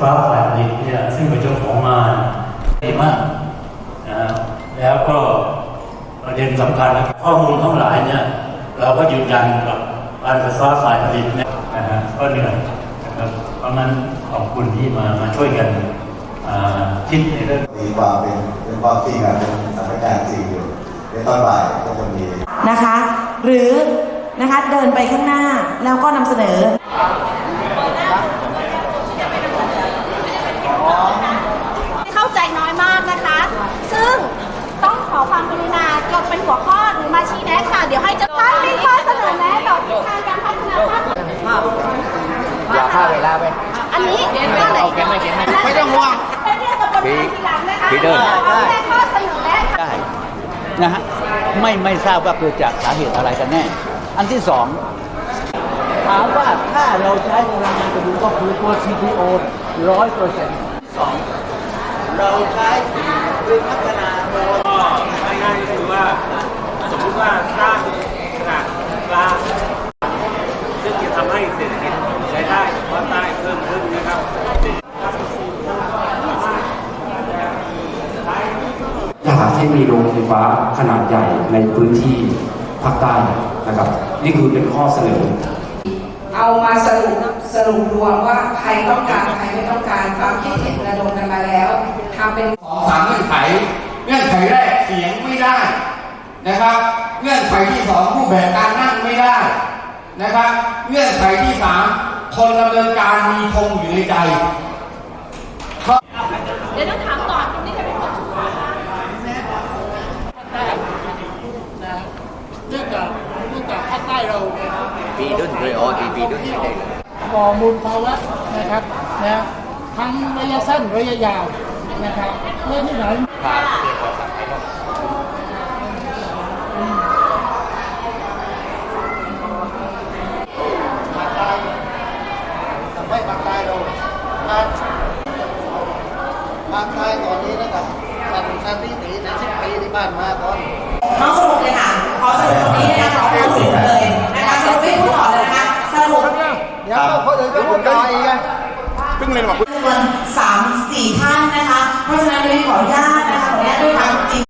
ฟ้าฝ่ายผลิตเนี่ยซึ่งเป็นเจ้าของงานดีมากนะแล้วก็ประเด็นสำคัญนะข้อมูลทั้งหลายเนี่ยเราก็ยืนยันกับการไฟฟ้าฝ่ายผลิตเนี่ยนะฮะก็เหนื่อยนะครับเพราะงั้นขอบคุณที่มามาช่วยกันอ่าคิดในเรื่องมีความเป็นเป็นความจริงอะเป็นสถานการณ์จริงอยู่ในตอนบ่ายก็จะมีนะคะ หรือนะคะเดินไปข้างหน้าแล้วก็นำเสนอ เข้าใจน้อยมากนะคะ ซึ่งต้องขอความกรุณาจดเป็นหัวข้อหรือมาชี้ แนะค่ะ เดี๋ยวให้จะท่านมีข้อเสนอแนะต่อทิศทางการพัฒนาภาคอย่าฆ่าเวลาไปอันนี้ข้อไหนเอาเขียนไม่เขียนไม่ไม่ต้องห่วงเป็นเรื่องกับกฎหมายทีหลังนะคะพี่เดินเอาแค่ข้อเสนอแนะค่ะได้นะฮะไม่ไม่ทราบว่าเกิดจากสาเหตุอะไรกันแน่ อันที่สองถามว่าถ้าเราใช้พลังงานกระดูก็คือตัว CPO ร้อยเปอร์เซ็นต์สองเราใช้คือพัฒนาโดย ง่ายๆก็คือว่าสมมติ ว่าสร้างขนาดกลางซึ่งจะทำให้เศรษฐกิจใช้ได้เฉพาะใต้เพิ่มขึ้นนะครับถ้าหาที่มีโรงไฟฟ้าขนาดใหญ่ในพื้นที่ภาคใต้นะครับ นี่คือเป็นข้อเสนอ เอามาสรุปสรุปรวมว่าใครต้องการใครไม่ต้องการความคิดเห็นระดมกันมาแล้วทำเป็นสองสามเงื่อนไข เงื่อนไขแรกเสียงไม่ได้ นะครับเงื่อนไขที่สองรูปแบบการนั่งไม่ได้นะครับเงื่อนไขที่สามคนดำเนินการมีธงอยู่ในใจเดี๋ยวต้องถามก่อนคนี่จะเป็นคนถูกเนื่องจากเนื่องจากภาคใต้เราปีดุนเลยอ๋อปีปีดุนไม่ได้ก่อมูลภาวะนะครับนะทั้งระยะสั้นระยะยาวนะครับเรื่องที่ไหน ไม่ภาคใต้เราภาค ภาคใต้ตอนนี้นะครับสันสันที่ตีในสิบปีที่บ้านมาตอนน้องสรุปเลยค่ะ ขอสรุปตรงนี้นะคะขอสรุปเลยนะคะสรุปไม่พูดต่อเลยนะคะสรุปเดี๋ยวคนอื่นก็พูดต่ออีกไงจำนวนสามสี่ท่านนะคะ เพราะฉะนั้นเลยขออนุญาต